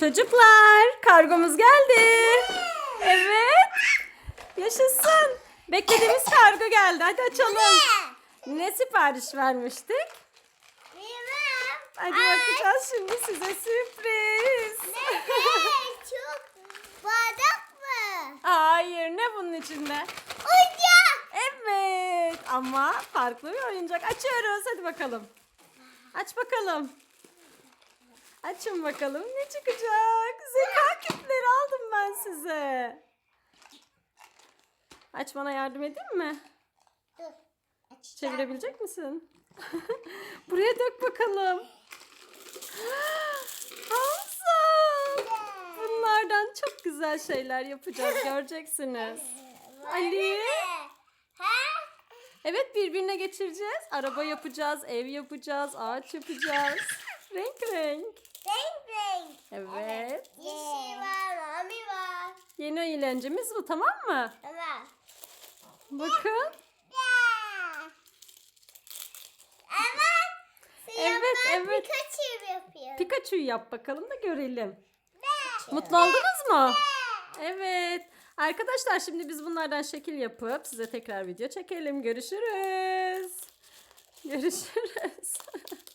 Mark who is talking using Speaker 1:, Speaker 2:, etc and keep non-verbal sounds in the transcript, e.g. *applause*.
Speaker 1: Çocuklar kargomuz geldi. Evet. Yaşasın. Beklediğimiz kargo geldi. Hadi açalım. Ne sipariş vermiştik?
Speaker 2: Bilmem.
Speaker 1: Hadi bakacağız şimdi size sürpriz.
Speaker 2: Çok bardak mı?
Speaker 1: Hayır ne bunun içinde?
Speaker 2: Oyuncak.
Speaker 1: Evet ama farklı bir oyuncak. Açıyoruz hadi bakalım. Aç bakalım. Açın bakalım ne çıkacak. Zeka küpleri aldım ben size. Açmana yardım edeyim mi?
Speaker 2: Dur. Açacağım.
Speaker 1: Çevirebilecek misin? *laughs* Buraya dök bakalım. *gasps* Hamza! Bunlardan çok güzel şeyler yapacağız *laughs* göreceksiniz. Ali. Evet birbirine geçireceğiz. Araba yapacağız, ev yapacağız, ağaç yapacağız. *laughs* Renk. Renk Yeni eğlencemiz bu tamam mı?
Speaker 2: Tamam.
Speaker 1: Bakın.
Speaker 2: Evet.
Speaker 1: Evet, evet.
Speaker 2: Pikachu yapıyor.
Speaker 1: Pikachu'yu yap bakalım da görelim. Mutlu oldunuz mu? Evet. Arkadaşlar şimdi biz bunlardan şekil yapıp size tekrar video çekelim. Görüşürüz. Görüşürüz. *laughs*